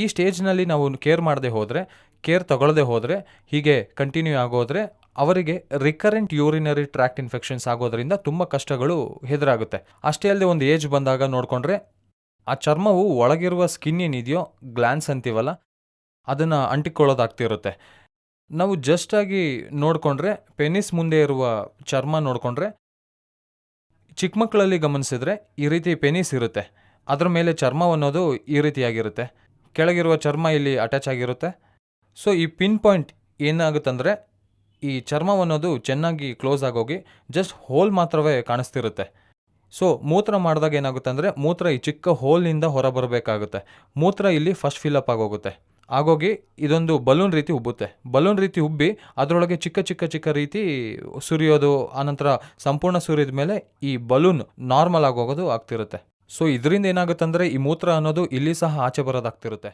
ಈ ಸ್ಟೇಜ್ನಲ್ಲಿ ನಾವು ಕೇರ್ ಮಾಡದೆ ಹೋದರೆ, ಕೇರ್ ತಗೊಳ್ಳದೆ ಹೋದರೆ, ಹೀಗೆ ಕಂಟಿನ್ಯೂ ಆಗೋದ್ರೆ ಅವರಿಗೆ ರಿಕರೆಂಟ್ ಯೂರಿನರಿ ಟ್ರ್ಯಾಕ್ಟ್ ಇನ್ಫೆಕ್ಷನ್ಸ್ ಆಗೋದ್ರಿಂದ ತುಂಬ ಕಷ್ಟಗಳು ಹೆದರಾಗುತ್ತೆ. ಅಷ್ಟೇ ಅಲ್ಲದೆ ಒಂದು ಏಜ್ ಬಂದಾಗ ನೋಡಿಕೊಂಡ್ರೆ ಆ ಚರ್ಮವು ಒಳಗಿರುವ ಸ್ಕಿನ್ ಏನಿದೆಯೋ ಗ್ಲ್ಯಾನ್ಸ್ ಅಂತೀವಲ್ಲ, ಅದನ್ನು ಅಂಟಿಕೊಳ್ಳೋದಾಗ್ತಿರುತ್ತೆ. ನಾವು ಜಸ್ಟಾಗಿ ನೋಡಿಕೊಂಡ್ರೆ ಪೆನಿಸ್ ಮುಂದೆ ಇರುವ ಚರ್ಮ ನೋಡಿಕೊಂಡ್ರೆ, ಚಿಕ್ಕ ಮಕ್ಕಳಲ್ಲಿ ಗಮನಿಸಿದ್ರೆ ಈ ರೀತಿ ಪೆನಿಸ್ ಇರುತ್ತೆ. ಅದರ ಮೇಲೆ ಚರ್ಮ ಅನ್ನೋದು ಈ ರೀತಿಯಾಗಿರುತ್ತೆ. ಕೆಳಗಿರುವ ಚರ್ಮ ಇಲ್ಲಿ ಅಟ್ಯಾಚ್ ಆಗಿರುತ್ತೆ. ಸೊ ಈ ಪಿನ್ ಪಾಯಿಂಟ್ ಏನಾಗುತ್ತಂದರೆ, ಈ ಚರ್ಮ ಅನ್ನೋದು ಚೆನ್ನಾಗಿ ಕ್ಲೋಸ್ ಆಗೋಗಿ ಜಸ್ಟ್ ಹೋಲ್ ಮಾತ್ರವೇ ಕಾಣಿಸ್ತಿರುತ್ತೆ. ಸೊ ಮೂತ್ರ ಮಾಡಿದಾಗ ಏನಾಗುತ್ತೆ ಅಂದರೆ ಮೂತ್ರ ಈ ಚಿಕ್ಕ ಹೋಲ್ನಿಂದ ಹೊರ ಬರಬೇಕಾಗುತ್ತೆ ಮೂತ್ರ ಇಲ್ಲಿ ಫಸ್ಟ್ ಫಿಲಪ್ ಆಗೋಗುತ್ತೆ. ಆಗೋಗಿ ಇದೊಂದು ಬಲೂನ್ ರೀತಿ ಉಬ್ಬುತ್ತೆ. ಬಲೂನ್ ರೀತಿ ಉಬ್ಬಿ ಅದರೊಳಗೆ ಚಿಕ್ಕ ಚಿಕ್ಕ ಚಿಕ್ಕ ರೀತಿ ಸುರಿಯೋದು, ಆನಂತರ ಸಂಪೂರ್ಣ ಸುರಿದ ಮೇಲೆ ಈ ಬಲೂನ್ ನಾರ್ಮಲ್ ಆಗೋಗೋದು ಆಗ್ತಿರುತ್ತೆ. ಸೊ ಇದರಿಂದ ಏನಾಗುತ್ತೆ ಅಂದರೆ ಈ ಮೂತ್ರ ಅನ್ನೋದು ಇಲ್ಲಿ ಸಹ ಆಚೆ ಬರೋದಾಗ್ತಿರುತ್ತೆ.